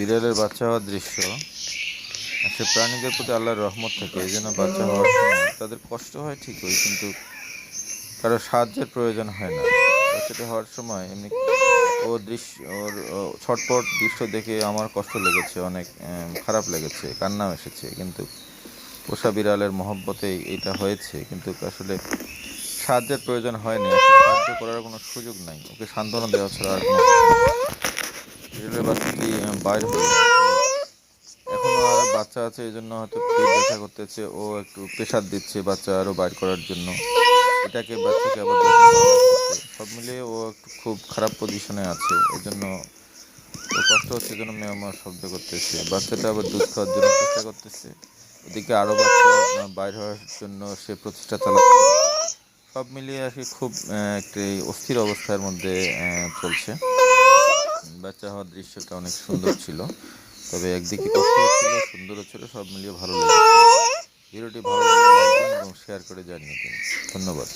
বিড়ালের বাচ্চা হওয়ার দৃশ্য। সে প্রাণীদের প্রতি আল্লাহর রহমত থাকে, এই জন্য বাচ্চা হওয়ার সময় তাদের কষ্ট হয় ঠিকই, কিন্তু কারও সাহায্যের প্রয়োজন হয় না। বাচ্চাটা হওয়ার সময় এমনি ও দৃশ্য, ওর ছটপট দৃশ্য দেখে আমার কষ্ট লেগেছে, অনেক খারাপ লেগেছে, কান্নাও এসেছে, কিন্তু পোষা বিড়ালের মহব্বতেই এটা হয়েছে, কিন্তু আসলে সাহায্যের প্রয়োজন হয়নি সাহায্য করার কোনো সুযোগ নাই। ওকে সান্ত্বনা দেওয়া ছাড়া আর কোনো বিড়ালের বাচ্চাটি বাইর হলো এখনও আর বাচ্চা আছে, এই জন্য হয়তো পেট ব্যথা করতেছে। ও একটু প্রেশার দিচ্ছে বাচ্চা আরও বাইর করার জন্য। এটাকে বাচ্চাকে আবার। সব মিলিয়ে ও একটু খুব খারাপ পজিশনে আছে। এই জন্য কষ্ট হচ্ছে জন্য মেয়ে আমার শব্দ করতেছে। বাচ্চাটা আবার দুধ খাওয়ার জন্য চেষ্টা করতেছে। ওদিকে আরও বাচ্চা বাইর হওয়ার জন্য সে প্রচেষ্টা চালাচ্ছে। সব মিলিয়ে আর কি খুব একটি অস্থির অবস্থার মধ্যে চলছে। বাচ্চা হওয়ার দৃশ্যটা অনেক সুন্দর ছিল। তবে একদিকে কষ্ট ছিল, সুন্দরও ছিল, সব মিলিয়ে ভালো লেগেছে। ভিডিওটি ভালো লাগলে লাইক এবং শেয়ার করে জানিয়ে দিন। ধন্যবাদ।